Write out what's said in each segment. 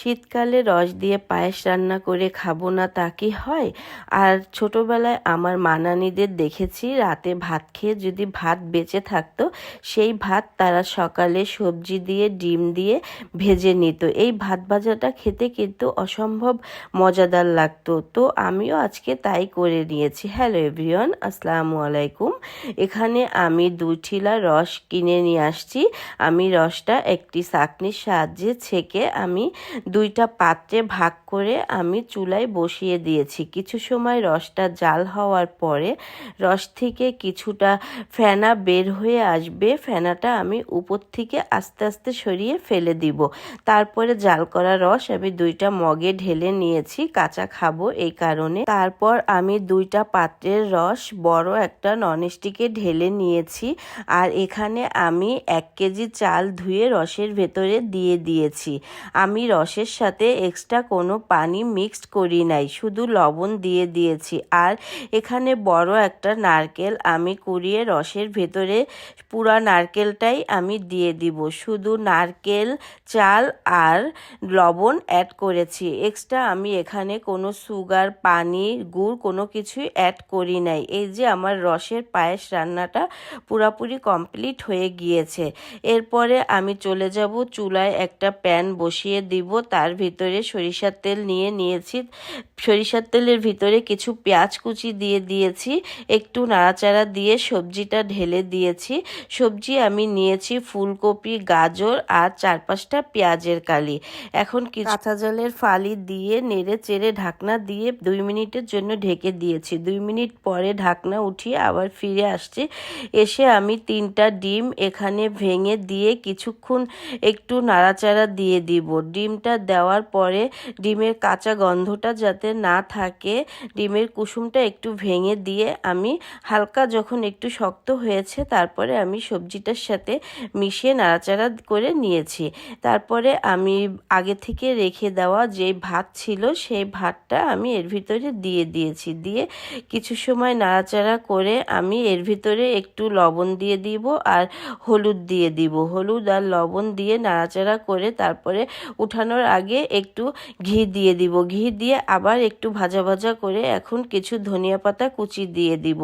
শীতকালে রস দিয়ে পায়েস রান্না করে খাব না তা কি হয়? আর ছোটবেলায় আমার মানানিদের দেখেছি, রাতে ভাত খেয়ে যদি ভাত বেঁচে থাকতো, সেই ভাত তারা সকালে সবজি দিয়ে, ডিম দিয়ে ভেজে নিত। এই ভাত ভাজাটা খেতে কিন্তু অসম্ভব মজাদার লাগতো। তো আমিও আজকে তাই করে নিয়েছি। হ্যালো এভরিওয়ান, আসসালামু আলাইকুম। এখানে আমি দুই ঠিলা রস কিনে নিয়ে আসছি। আমি রসটা একটি চাকনির সাহায্যে ছেঁকে আমি দুইটা পাত্রে ভাগ করে আমি চুলায় বসিয়ে দিয়েছি। কিছু সময় রসটা জাল হওয়ার পরে রস থেকে কিছুটা ফেনা বের হয়ে আসবে। ফেনাটা আমি উপর থেকে আস্তে আস্তে সরিয়ে ফেলে দিব। তারপরে জাল করা রস আমি দুইটা মগে ঢেলে নিয়েছি। কাঁচা খাব এই কারণে। তারপর আমি দুইটা পাত্রের রস বড় একটা ননস্টিকে ঢেলে নিয়েছি। আর এখানে আমি এক কেজি চাল ধুয়ে রসের ভেতরে দিয়ে দিয়েছি। আমি রসের সাথে এক্সট্রা কোনো পানি মিক্সড করি নাই। শুধু লবণ দিয়ে দিয়েছি। আর এখানে বড় একটা নারকেল আমি কুড়িয়ে রসের ভেতরে পুরা নারকেলটাই আমি দিয়ে দিব। শুধু নারকেল, চাল আর লবণ অ্যাড করেছি। এক্সট্রা আমি এখানে কোনো সুগার পানি, গুড় কোনো কিছুই অ্যাড করি নাই। এই যে আমার রসের পায়েস রান্নাটা পুরাপুরি কমপ্লিট হয়ে গিয়েছে। এরপরে আমি চলে যাব চুলায় একটা প্যান বসিয়ে দিব। তার ভিতরে সরিষার তেল নিয়ে নিয়েছি। সরিষার তেলের ভিতরে কিছু পেঁয়াজ কুচি দিয়ে দিয়েছি, একটু নাড়াচাড়া দিয়ে সবজিটা ঢেলে দিয়েছি। সবজি আমি নিয়েছি ফুলকপি, গাজর আর চার পাঁচটা পেঁয়াজের কালি। এখন কাঁচা জলের ফালি দিয়ে নেড়ে চেড়ে ঢাকনা দিয়ে দুই মিনিটের জন্য ঢেকে দিয়েছি। দুই মিনিট পরে ঢাকনা উঠিয়ে আবার ফিরে আসছি। এসে আমি তিনটা ডিম এখানে ভেঙে দিয়ে কিছুক্ষণ একটু নাড়াচাড়া দিয়ে দিব। ডিমটা দেওয়ার পরে ডিমের কাঁচা গন্ধটা যাতে না থাকে, ডিমের কুসুমটা একটু ভেঙে দিয়ে আমি হালকা যখন একটু শক্ত হয়েছে, তারপরে আমি সবজিটার সাথে মিশিয়ে নাড়াচাড়া করে নিয়েছি। তারপরে আমি আগে থেকে রেখে দেওয়া যে ভাত ছিল, সেই ভাতটা আমি এর ভিতরে দিয়ে দিয়েছি। দিয়ে কিছু সময় নাড়াচাড়া করে আমি এর ভিতরে একটু লবণ দিয়ে দিব আর হলুদ দিয়ে দিব। হলুদ আর লবণ দিয়ে নাড়াচাড়া করে তারপরে উঠানোর আগে একটু ঘি দিয়ে দিব। ঘি দিয়ে আবার একটু ভাজা ভাজা করে এখন কিছু ধনিয়া পাতা কুচি দিয়ে দিব।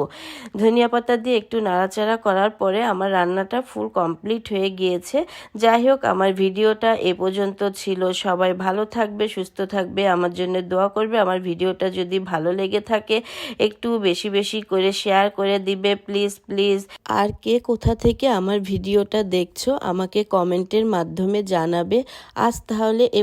ধনিয়া পাতা দিয়ে একটু নাড়াচাড়া করার পরে আমার রান্নাটা ফুল কমপ্লিট হয়ে গিয়েছে। যাই হোক, আমার ভিডিওটা এ পর্যন্ত ছিল। সবাই ভালো থাকবে, সুস্থ থাকবে, আমার জন্য দোয়া করবে। আমার ভিডিওটা যদি ভালো লেগে থাকে, একটু বেশি বেশি করে শেয়ার করে দিবে। Please please. আর কে কোথা থেকে আমার ভিডিওটা দেখছ, আমাকে কমেন্টের মাধ্যমে জানাবে। আজ তাহলে এ